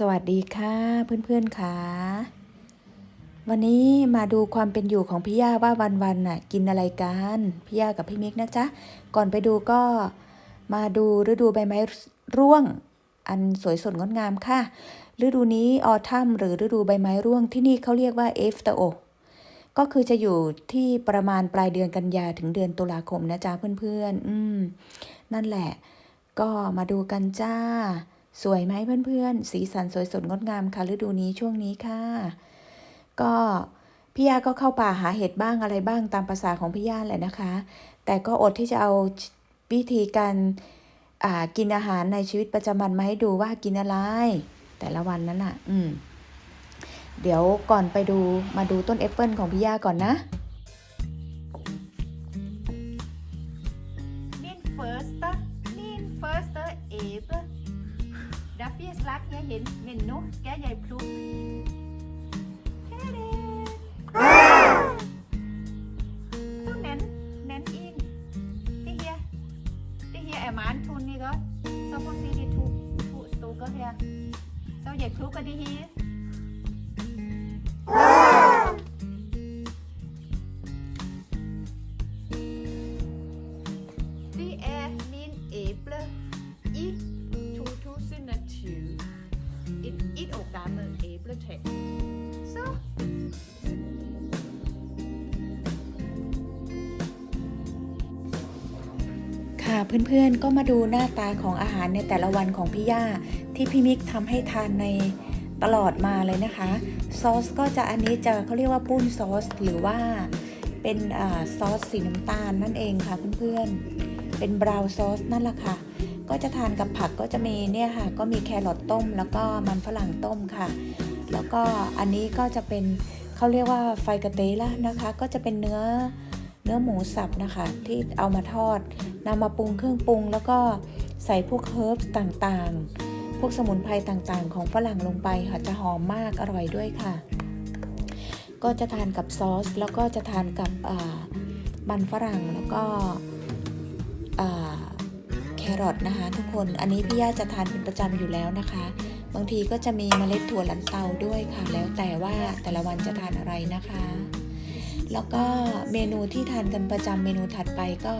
สวัสดีค่ะเพื่อนๆค่ะวันนี้มาดูความเป็นอยู่ของพี่ย่าว่าวันๆน่ะกินอะไรกันพี่ย่ากับพี่มิกนะจ๊ะก่อนไปดูก็มาดูฤดูใบไม้ร่วง อันสวยสดงดงามค่ะ ฤดูนี้ออทัมหรือฤดูใบไม้ร่วงที่นี่เขาเรียกว่าเอฟเตโอก็คือจะอยู่ที่ประมาณปลายเดือนกันยาถึงเดือนตุลาคมนะจ๊ะเพื่อนๆ อืม นั่นแหละ ก็มาดูกันจ้า สวยไหมเพื่อนๆ สีสันสวยสดงดงามค่ะฤดูนี้ช่วงนี้ค่ะ ก็พี่ยาก็เข้าป่าหาเห็ดบ้างอะไรบ้างตามภาษาของพี่ยาแหละนะคะ แต่ก็อดที่จะเอาวิธีการอ่ากินอาหารในชีวิตประจำวันมาให้ดูว่ากินอะไร แต่ละวันนั้นอะ อืม เดี๋ยวก่อนไปดูมาดูต้นแอปเปิลของพี่ยาก่อนนะ Min første, min første æble. Der er fire slag herhen, men nu skal jeg plukke. Tada! Så den anden, den anden en. Det her, det her er meget tynd, ikke også? Så prøv at se de to, to stykker her. Så jeg plukker det hele. Det เพื่อนๆก็มาดูหน้าตาของอาหารในแต่ละวันของพี่ย่าที่พี่มิกทำให้ทานในตลอดมาเลยนะคะซอสก็จะอันนี้จะเขาเรียกว่าปุ้นซอส หรือว่าเป็นอซอสสีน้ำตาลนั่นเองค่ะเพื่อนๆ เป็นบราวน์ซอสนั่นแหละค่ะ ก็จะทานกับผักก็จะมีเนี่ยค่ะ ก็มีแครอทต้ม แล้วก็มันฝรั่งต้มค่ะ แล้วก็อันนี้ก็จะเป็นเขาเรียกว่าไฟกระเตล่ะนะคะ ก็จะเป็นเนื้อ เนื้อหมูสับนะคะที่เอามาทอดนำมาปรุงเครื่องปรุง แล้วก็ใส่พวกเฮิร์บต่างๆ พวกสมุนไพรต่างๆ ของฝรั่งลงไปค่ะจะหอมมากอร่อยด้วยค่ะ ก็จะทานกับซอส แล้วก็จะทานกับมันฝรั่งแล้วก็แครอทนะคะทุกคนอันนี้พี่ย่าจะทานเป็นประจำอยู่แล้วนะคะ บางทีก็จะมีเมล็ดถั่วลันเตาด้วยค่ะ แล้วแต่ว่าแต่ละวันจะทานอะไรนะคะ แล้วก็เมนูที่ทานกันประจำเมนูถัดไปก็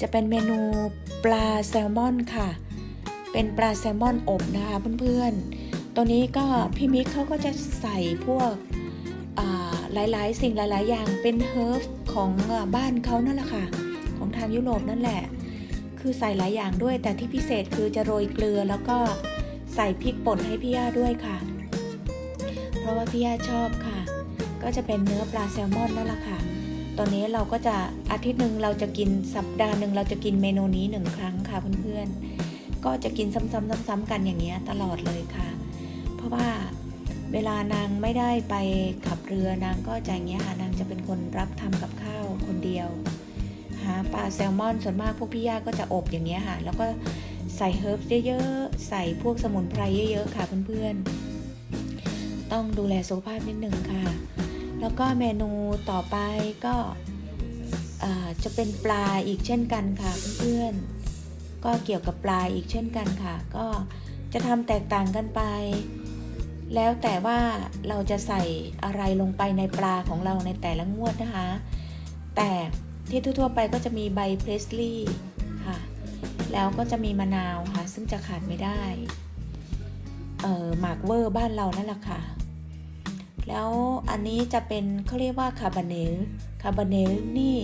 จะเป็นเมนูปลาแซลมอนค่ะ เป็นปลาแซลมอนอบนะคะเพื่อนๆ ตัวนี้ก็พี่มิกเขาก็จะใส่พวกหลายๆ สิ่งหลายๆ อย่างเป็นเฮิร์บของบ้านเขานั่นแหละค่ะ ของทางยุโรปนั่นแหละ คือใส่หลายอย่างด้วย แต่ที่พิเศษคือจะโรยเกลือแล้วก็ใส่พริกป่นให้พี่ย่าด้วยค่ะ เพราะว่าพี่ย่าชอบค่ะ ก็จะเป็นเนื้อปลาแซลมอนนั่นแหละค่ะ ตอนนี้เราก็จะอาทิตย์หนึ่งเราจะกินสัปดาห์หนึ่งเราจะกินเมนูนี้หนึ่งครั้งค่ะเพื่อนๆ ก็จะกินซ้ำๆๆๆกันอย่างเงี้ยตลอดเลยค่ะ เพราะว่าเวลานางไม่ได้ไปขับเรือนางก็จะอย่างเงี้ยค่ะนางจะเป็นคนรับทำกับข้าวคนเดียว หาปลาแซลมอนส่วนมากพวกพี่ย่าก็จะอบอย่างเงี้ยค่ะ แล้วก็ใส่เฮิร์บเยอะๆ ใส่พวกสมุนไพรเยอะๆ ค่ะเพื่อนๆ ต้องดูแลสุขภาพนิดนึงค่ะ แล้วก็เมนูต่อไปก็จะเป็นปลาอีกเช่นกันค่ะเพื่อนๆก็เกี่ยวกับปลาอีกเช่นกันค่ะ ก็จะทำแตกต่างกันไป แล้วแต่ว่าเราจะใส่อะไรลงไปในปลาของเราในแต่ละงวดนะคะ แต่ที่ทั่วๆไปก็จะมีใบเพรสลีย์ค่ะ แล้วก็จะมีมะนาวค่ะ ซึ่งจะขาดไม่ได้ เออหมากเวอร์บ้านเรานั่นแหละค่ะ แล้วอันนี้จะเป็นเขาเรียกว่าคาบาเนลคาบาเนลนี่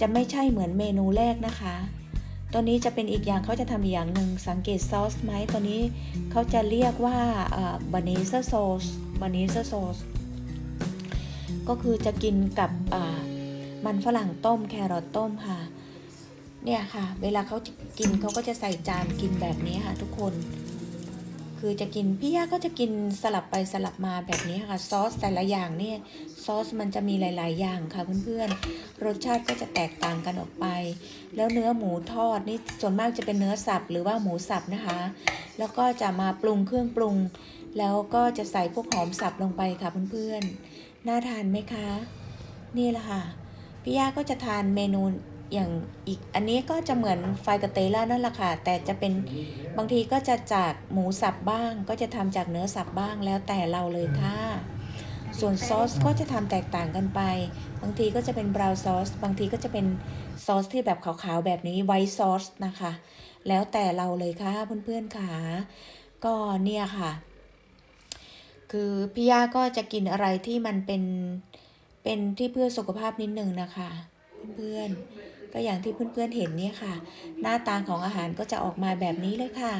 จะไม่ใช่เหมือนเมนูแรกนะคะ ตัวนี้จะเป็นอีกอย่างเขาจะทำอีกอย่างหนึ่งสังเกตซอสไหมตัวนี้เขาจะเรียกว่าบาเนเซอร์ซอสบาเนเซอร์ซอสก็คือจะกินกับมันฝรั่งต้มแครอทต้มค่ะ เนี่ยค่ะ เวลาเขากินเขาก็จะใส่จานกินแบบนี้ค่ะทุกคน คือจะกินพี่ย่าก็จะกินสลับไปสลับมาแบบนี้ค่ะ ซอสแต่ละอย่างเนี่ยซอสมันจะมีหลาย ๆ อย่างค่ะเพื่อนๆรสชาติก็จะแตกต่างกันออกไป แล้วเนื้อหมูทอดนี่ส่วนมากจะเป็นเนื้อสับหรือว่าหมูสับนะคะ แล้วก็จะมาปรุงเครื่องปรุง แล้วก็จะใส่พวกหอมสับลงไปค่ะเพื่อนๆน่าทานไหมคะ นี่แหละค่ะพี่ย่าก็จะทานเมนู อย่างอีกอันนี้ก็จะเหมือนไฟกาเตล่านั่นแหละค่ะ แต่จะเป็นบางทีก็จะจากหมูสับบ้าง ก็จะทำจากเนื้อสับบ้างแล้วแต่เราเลยค่ะ ส่วนซอสก็จะทำแตกต่างกันไป บางทีก็จะเป็นบราวน์ซอส บางทีก็จะเป็นซอสที่แบบขาวๆแบบนี้ไวท์ซอสนะคะ แล้วแต่เราเลยค่ะเพื่อนๆค่ะก็เนี่ยค่ะ คือพี่ย่าก็จะกินอะไรที่มันเป็นเป็นที่เพื่อสุขภาพนิดนึงนะคะ เพื่อนๆ ก็อย่างที่เพื่อนๆเห็นเนี่ยค่ะ หน้าตาของอาหารก็จะออกมาแบบนี้เลยค่ะ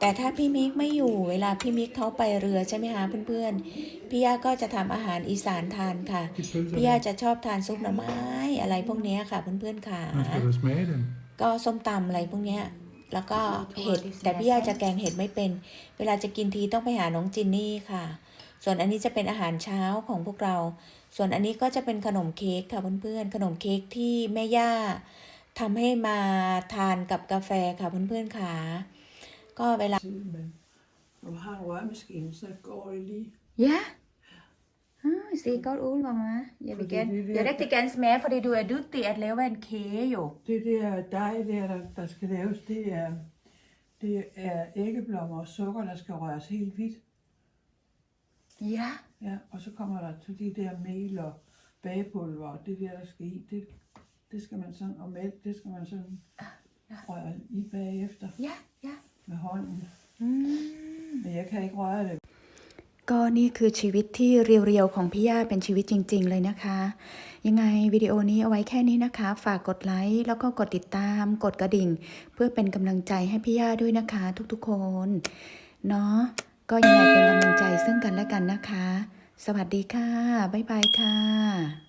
แต่ถ้าพี่มิกไม่อยู่เวลาพี่มิกเขาไปเรือใช่ไหมคะเพื่อนๆพี่ย่าก็จะทำอาหารอีสานทานค่ะ De pølser พี่ย่า der. จะชอบทานซุปหน่อไม้อะไรพวกเนี้ยค่ะเพื่อนๆค่ะ Man skal da smage dem. ก็ส้มตำอะไรพวกเนี้ยแล้วก็เห็ดแต่พี่ย่าจะแกงเห็ดไม่เป็น เวลาจะกินทีต้องไปหาน้องจินนี่ค่ะ ส่วนอันนี้จะเป็นอาหารเช้าของพวกเรา ส่วนอันนี้ก็จะเป็นขนมเค้กค่ะเพื่อนๆ ขนมเค้กที่แม่ย่าทำให้มาทานกับกาแฟค่ะเพื่อนๆค่ะก็เวลา side, men når du har en rørmaskine, så går det lige. Ja. Ah, se godt ud, mamma. Jeg vil Fordi gerne, det der- jeg vil rigtig gerne smage, fordi du er dygtig at lave en kage jo. Det der dej der, der, der skal laves, det er, det er æggeblommer og sukker, der skal røres helt hvidt. Ja. Ja, og så kommer der til de der mel og bagepulver og det der, der skal i. Det, det skal man sådan, og mælk, det skal man sådan røre i bagefter Ja, ja. med hånden. Mm. Men jeg kan ikke røre det. ก็นี่คือชีวิตที่เรียวๆของพี่ย่าเป็นชีวิตจริง ๆ เลยนะคะ ยังไงวิดีโอนี้เอาไว้แค่นี้นะคะ ฝากกดไลค์แล้วก็กดติดตาม กดกระดิ่ง เพื่อเป็นกำลังใจให้พี่ย่าด้วยนะคะ ทุกๆคน เนาะ ก็ยังไงเป็นกำลังใจซึ่งกันและกันนะคะ สวัสดีค่ะ บ๊ายบายค่ะ